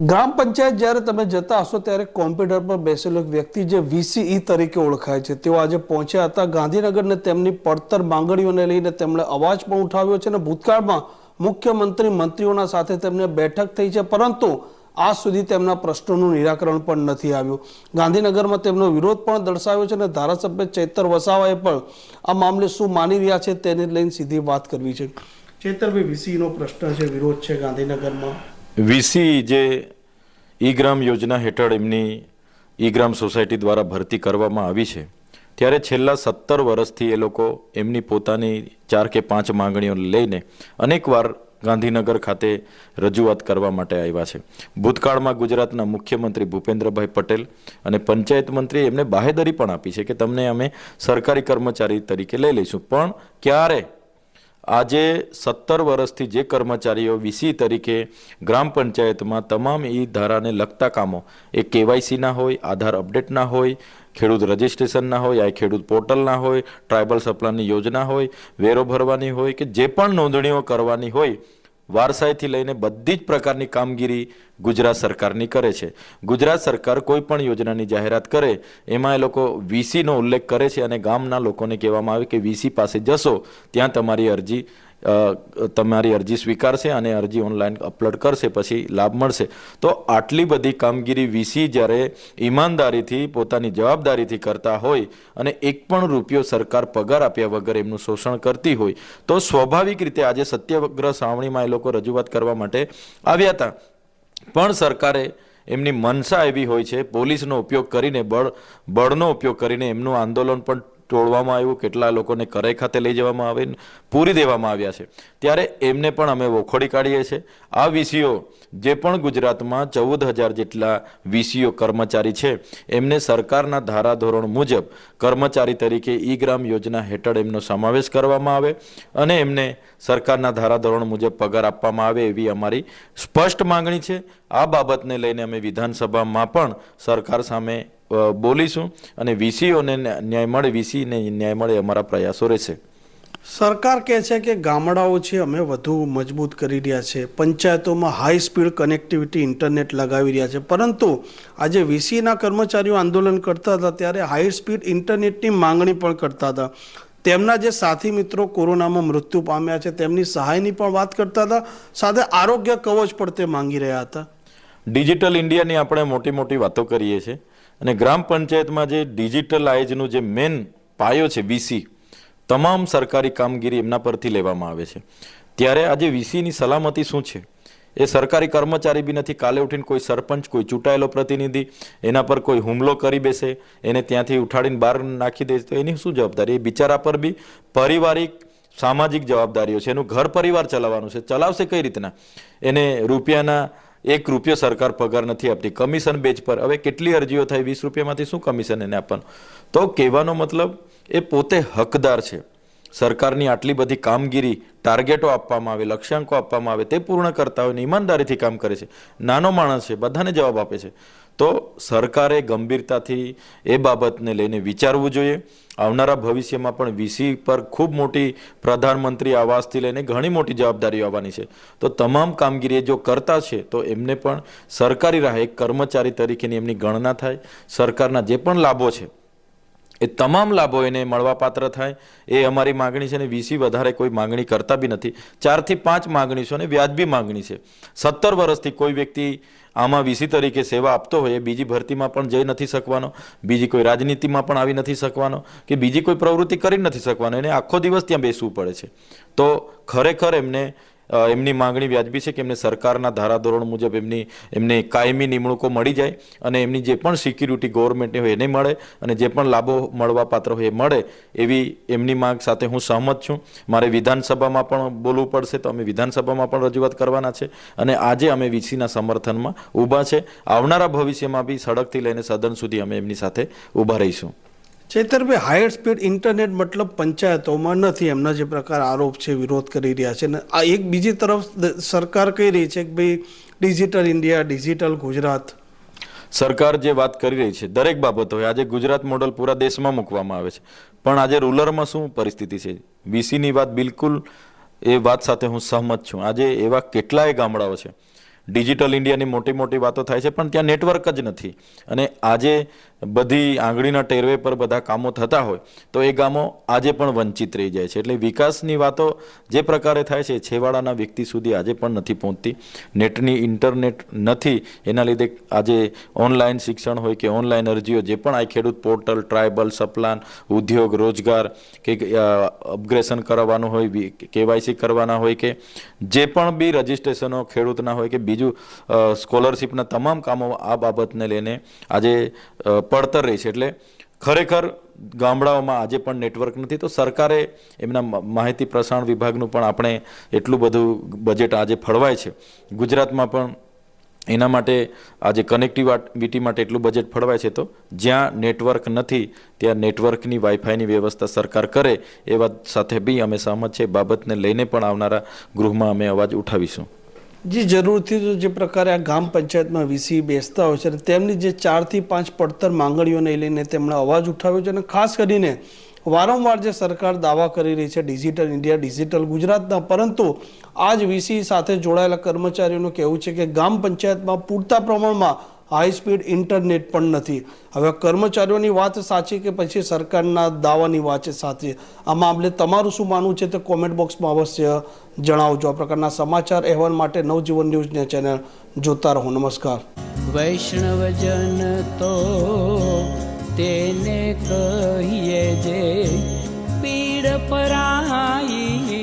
ગ્રામ પંચાયત જ્યારે તમે જતા હશો ત્યારે કોમ્પ્યુટર પર બેસેલો વ્યક્તિ જે વીસીઈ તરીકે ઓળખાય છે, તેઓ આજે પહોંચ્યા હતા ગાંધીનગરને તેમની પડતર માંગણીઓને લઈને તેમણે અવાજ પણ ઉઠાવ્યો છે અને ભૂતકાળમાં મુખ્યમંત્રી મંત્રીઓના સાથે તેમને બેઠક થઈ છે, પરંતુ આજ સુધી તેમના પ્રશ્નોનું નિરાકરણ પણ નથી આવ્યું. ગાંધીનગરમાં તેમનો વિરોધ પણ દર્શાવ્યો છે અને ધારાસભ્ય ચૈતર વસાવાએ પણ આ મામલે શું માની રહ્યા છે તેને લઈને સીધી વાત કરવી છે. ચૈતરભાઈ વીસીઈનો પ્રશ્ન છે, વિરોધ છે ગાંધીનગરમાં? વીસી જે ઈ ગ્રામ યોજના હેઠળ એમની ઈ ગ્રામ સોસાયટી દ્વારા ભરતી કરવામાં આવી છે, ત્યારે છેલ્લા સત્તર વર્ષથી એ લોકો એમની પોતાની ચાર કે પાંચ માંગણીઓ લઈને અનેકવાર ગાંધીનગર ખાતે રજૂઆત કરવા માટે આવ્યા છે. ભૂતકાળમાં ગુજરાતના મુખ્યમંત્રી ભૂપેન્દ્રભાઈ પટેલ અને પંચાયત મંત્રીએ એમને બાહેદરી પણ આપી છે કે તમને અમે સરકારી કર્મચારી તરીકે લઈ લઈશું. પણ ક્યારે આજે સત્તર વર્ષથી જે કર્મચારીઓ વીસી તરીકે ગ્રામ પંચાયતમાં તમામ ઈ ધારાને લગતા કામો, એ કેવાયસીના હોય, આધાર અપડેટના હોય, ખેડૂત રજિસ્ટ્રેશનના હોય, આ ખેડૂત પોર્ટલના હોય, ટ્રાઇબલ સપ્લાયની યોજના હોય, વેરો ભરવાની હોય કે જે પણ નોંધણીઓ કરવાની હોય વારસાઈથી લઈને બધી જ પ્રકારની કામગીરી ગુજરાત સરકારની કરે છે. ગુજરાત સરકાર કોઈ પણ યોજનાની જાહેરાત કરે, એમાં એ લોકો વીસીનો ઉલ્લેખ કરે છે અને ગામના લોકોને કહેવામાં આવે કે વીસી પાસે જશો, ત્યાં તમારી અરજી તમારી અરજી સ્વીકારશે અને અરજી ઓનલાઈન અપલોડ કરશે, પછી લાભ મળશે. તો આટલી બધી કામગીરી વીસી જ્યારે ઈમાનદારીથી, પોતાની જવાબદારીથી કરતા હોય અને એક પણ રૂપિયો સરકાર પગાર આપ્યા વગર એમનું શોષણ કરતી હોય, તો સ્વાભાવિક રીતે આજે સત્યાગ્રહ સાવણીમાં એ લોકો રજૂઆત કરવા માટે આવ્યા હતા. પણ સરકારે એમની મનસા એવી હોય છે, પોલીસનો ઉપયોગ કરીને, બળ, બળનો ઉપયોગ કરીને એમનું આંદોલન પણ તોડવામાં આવ્યું, કેટલા લોકોને કરાઈ ખાતે લઈ જવામાં આવે, પૂરી દેવામાં આવ્યા છે. ત્યારે એમને પણ અમે વખોડી કાઢીએ છીએ. આ વીસીઓ જે પણ ગુજરાતમાં ચૌદ હજાર જેટલા વીસીઓ કર્મચારી છે, એમને સરકારના ધારાધોરણ મુજબ કર્મચારી તરીકે ઈ ગ્રામ યોજના હેઠળ એમનો સમાવેશ કરવામાં આવે અને એમને સરકારના ધારાધોરણ મુજબ પગાર આપવામાં આવે એવી અમારી સ્પષ્ટ માંગણી છે. આ બાબતને લઈને અમે વિધાનસભામાં પણ સરકાર સામે બોલીશું અને વીસીઓને ન્યાય મળે વીસીને ન્યાય મળે અમારા પ્રયાસો રહેશે. સરકાર કહે છે કે ગામડાઓ છે અમે વધુ મજબૂત કરી રહ્યા છે. પંચાયતોમાં હાઈ સ્પીડ કનેક્ટિવિટી ઇન્ટરનેટ લગાવી રહ્યા છે. પરંતુ આજે વીસીના કર્મચારીઓ આંદોલન કરતા હતા ત્યારે હાઈ સ્પીડ ઇન્ટરનેટની માંગણી પણ કરતા હતા. તેમના જે સાથી મિત્રો કોરોનામાં મૃત્યુ પામ્યા છે તેમની સહાયની પણ વાત કરતા હતા. સાથે આરોગ્ય કવચ પણ તે માંગી રહ્યા હતા. ડિજિટલ ઇન્ડિયાની આપણે મોટી મોટી વાતો કરીએ છીએ. અને ગ્રામ પંચાયતમાં જે ડિજિટલાઇઝનું જે મેન પાયો છે, વીસી, તમામ સરકારી કામગીરી એમના પરથી લેવામાં આવે છે. ત્યારે આજે વીસીની સલામતી શું છે? એ સરકારી કર્મચારી બી નથી, કાલે ઉઠીને કોઈ સરપંચ, કોઈ ચૂંટાયેલો પ્રતિનિધિ, એના પર કોઈ હુમલો કરી બેસે, એને ત્યાંથી ઉઠાડીને બહાર નાખી દે, તો એની શું જવાબદારી? એ બિચારા પર બી પારિવારિક, સામાજિક જવાબદારીઓ છે. એનું ઘર પરિવાર ચલાવવાનું છે. ચલાવશે કઈ રીતના? એને રૂપિયાના એક રૂપિયો સરકાર પગાર નથી આપતી. કમિશન બેચ પર. હવે કેટલી અરજીઓ થાય? વીસ રૂપિયામાંથી શું કમિશન એને આપવાનું? તો કહેવાનો મતલબ એ પોતે હકદાર છે. સરકારની આટલી બધી કામગીરી ટાર્ગેટો આપવામાં આવે, લક્ષ્યાંકો આપવામાં આવે, તે પૂર્ણ કરતા હોય ને ઈમાનદારીથી કામ કરે છે. નાનો માણસ છે, બધાને જવાબ આપે છે. તો સરકારે ગંભીરતાથી એ બાબતને લઈને વિચારવું જોઈએ. આવનારા ભવિષ્યમાં પણ વીસી પર ખૂબ મોટી પ્રધાનમંત્રી આવાસથી લઈને ઘણી મોટી જવાબદારીઓ આવવાની છે. તો તમામ કામગીરી જો કરતા છે, તો એમને પણ સરકારી રાહ કર્મચારી તરીકેની એમની ગણના થાય. સરકારના જે પણ લાભો છે એ તમામ લાભો એને મળવાપાત્ર થાય. એ અમારી માગણી છે ને વીસી વધારે કોઈ માગણી કરતા બી નથી. ચારથી પાંચ માગણી છે અને વ્યાજબી માગણી છે. સત્તર વર્ષથી કોઈ વ્યક્તિ આમાં વીસી તરીકે સેવા આપતો હોય એ બીજી ભરતીમાં પણ જઈ નથી શકવાનો, બીજી કોઈ રાજનીતિમાં પણ આવી નથી શકવાનો કે બીજી કોઈ પ્રવૃત્તિ કરી નથી શકવાનો. એને આખો દિવસ ત્યાં બેસવું પડે છે. તો ખરેખર એમને એમની માંગણી વ્યાજબી છે કે એમને સરકારના ધારાધોરણ મુજબ એમની, એમને કાયમી નિમણૂકો મળી જાય અને એમની જે પણ સિક્યુરિટી ગવર્મેન્ટની હોય એને મળે અને જે પણ લાભો મળવા પાત્ર હોય એ મળે એવી એમની માંગ સાથે હું સહમત છું. મારે વિધાનસભામાં પણ બોલવું પડશે તો અમે વિધાનસભામાં પણ રજૂઆત કરવાના છે અને આજે અમે વીસીના સમર્થનમાં ઊભા છે. આવનારા ભવિષ્યમાં બી સડકથી લઈને સદન સુધી અમે એમની સાથે ઊભા રહીશું. ચેતરભાઈ હાયર સ્પીડ ઇન્ટરનેટ મતલબ પંચાયતોમાં નથી. એમના જે પ્રકાર આરોપ છે, વિરોધ કરી રહ્યા છે. ને આ એક બીજી તરફ સરકાર કહી રહી છે કે ભાઈ ડિજિટલ ઇન્ડિયા ડિજિટલ ગુજરાત. સરકાર જે વાત કરી રહી છે, દરેક બાબતો હોય આજે ગુજરાત મોડલ પૂરા દેશમાં મૂકવામાં આવે છે. પણ આજે રૂલરમાં શું પરિસ્થિતિ છે? વીસીની વાત બિલકુલ એ વાત સાથે હું સહમત છું. આજે એવા કેટલાય ગામડાઓ છે ડિજિટલ ઇન્ડિયાની મોટી મોટી વાતો થાય છે, પણ ત્યાં નેટવર્ક જ નથી. અને આજે બધી આંગળીના ટેરવે પર બધા કામો થતા હોય, તો એ ગામો આજે પણ વંચિત રહી જાય છે. એટલે વિકાસની વાતો જે પ્રકારે થાય છે છેવાડાના વ્યક્તિ સુધી આજે પણ નથી પહોંચતી. નેટની ઇન્ટરનેટ નથી, એના લીધે આજે ઓનલાઈન શિક્ષણ હોય કે ઓનલાઈન અરજીઓ, જે પણ આ ખેડૂત પોર્ટલ, ટ્રાયબલ, સપ્લાન, ઉદ્યોગ, રોજગાર કે અપગ્રેશન કરાવવાનું હોય કેવાયસી કરવાના હોય કે જે પણ બી રજિસ્ટ્રેશનો ખેડૂતના હોય કે બીજું સ્કોલરશિપના તમામ કામો આ બાબતને લઈને આજે પડતર રહી છે. એટલે ખરેખર ગામડાઓમાં આજે પણ નેટવર્ક નથી. તો સરકારે એમના માહિતી પ્રસારણ વિભાગનું પણ આપણે એટલું બધું બજેટ આજે ફળવાય છે. ગુજરાતમાં પણ એના માટે આજે કનેક્ટિવિટી માટે એટલું બજેટ ફળવાય છે. તો જ્યાં નેટવર્ક નથી, ત્યાં નેટવર્કની વાઈફાઈની વ્યવસ્થા સરકાર કરે, એ વાત સાથે બી અમે સહમત છે. બાબતને લઈને પણ આવનારા ગૃહમાં અમે અવાજ ઉઠાવીશું. જી, જરૂરથી તો જે પ્રકારે આ ગામ પંચાયતમાં વીસી બેસતા હોય છે તેમની જે ચારથી પાંચ પડતર માંગણીઓને લઈને તેમણે અવાજ ઉઠાવ્યો છે અને ખાસ કરીને વારંવાર જે સરકાર દાવા કરી રહી છે ડિજિટલ ઇન્ડિયા, ડિજિટલ ગુજરાતના, પરંતુ આજ વીસી સાથે જોડાયેલા કર્મચારીઓનું કહેવું છે કે ગામ પંચાયતમાં પૂરતા પ્રમાણમાં હાઈ સ્પીડ ઇન્ટરનેટ પણ નથી. હવે કર્મચારીઓની વાત સાચી કે પછી સરકારના દાવાની વાત સાચી? આ મામલે તમારું શું માનવું છે તે કોમેન્ટ બોક્સમાં અવશ્ય જણાવજો. આ પ્રકારના સમાચાર અહેવાલ માટે નવજીવન ન્યૂઝને ચેનલ જોતા રહો. નમસ્કાર. વૈષ્ણવજન તો તેને કહીએ જે પીડ પરાઈ